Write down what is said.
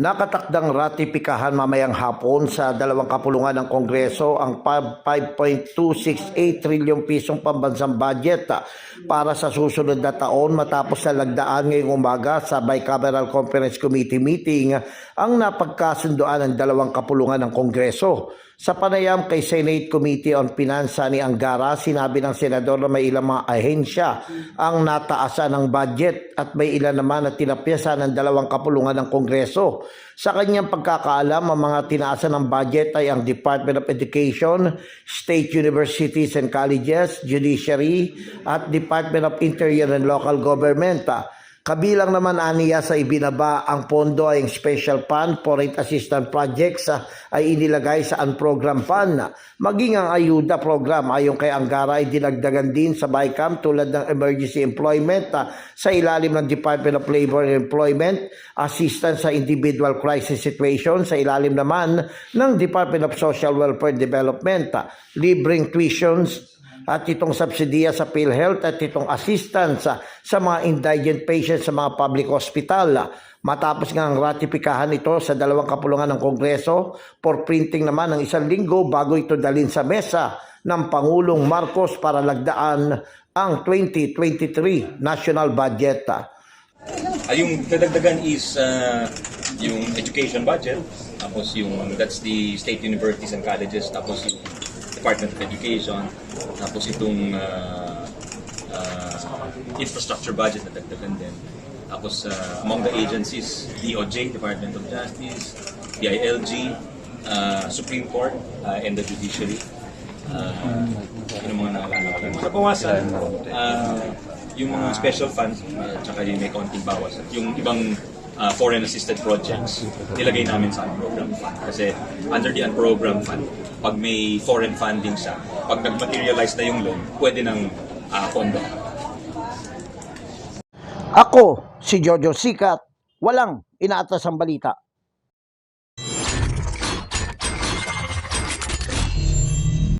Nakatakdang ratipikahan mamayang hapon sa dalawang kapulungan ng Kongreso ang 5.268 trilyong pisong pambansang budget ah, para sa susunod na taon matapos na lagdaan ngayong umaga sa Bicameral Conference Committee meeting ah, ang napagkasundoan ng dalawang kapulungan ng Kongreso. Sa panayam kay Senate Committee on Finance ni Angara, sinabi ng senador na may ilang mga ahensya ang nataasan ng budget at may ilan naman na tinapyasan ng dalawang kapulungan ng Kongreso. Sa kanyang pagkakaalam, ang mga tinaasan ng budget ay ang Department of Education, State Universities and Colleges, Judiciary at Department of Interior and Local Government. Kabilang naman aniya sa ibinaba ang pondo ay Special Fund Foreign Assistance Projects ay inilagay sa Unprogram Fund. Maging ang ayuda program ayon kay Angara ay dinagdagan din sa BICAM tulad ng Emergency Employment ah, sa ilalim ng Department of Labor and Employment, Assistance sa Individual Crisis Situation sa ilalim naman ng Department of Social Welfare and Development, ah, libreng tuitions at itong subsidiya sa PhilHealth at itong assistance sa, sa mga indigent patients sa mga public hospital. Matapos nga ang ratipikahan ito sa dalawang kapulungan ng Kongreso for printing naman ng isang linggo bago ito dalin sa mesa ng Pangulong Marcos para lagdaan ang 2023 national budget. Ah, yung dadagdagan is ah, yung education budget, tapos yung that's the state universities and colleges, tapos yung Department of Education, tapos itong ah, ah, infrastructure budget na dagdagan din. Tapos ah, among the agencies, DOJ, Department of Justice, DILG, ah, Supreme Court, ah, and the Judiciary. Uh, ano mga naalala ko lang. Nabawasan, ah, yung mga special funds, uh, tsaka yung may konting bawas. At yung ibang ah, foreign assisted projects, nilagay namin sa program. Kasi under the program fund, pag may foreign funding siya, pag nag-materialize na yung loan, pwede nang uh, pondo. Ako, si Jojo Sikat, walang inaatas ang balita.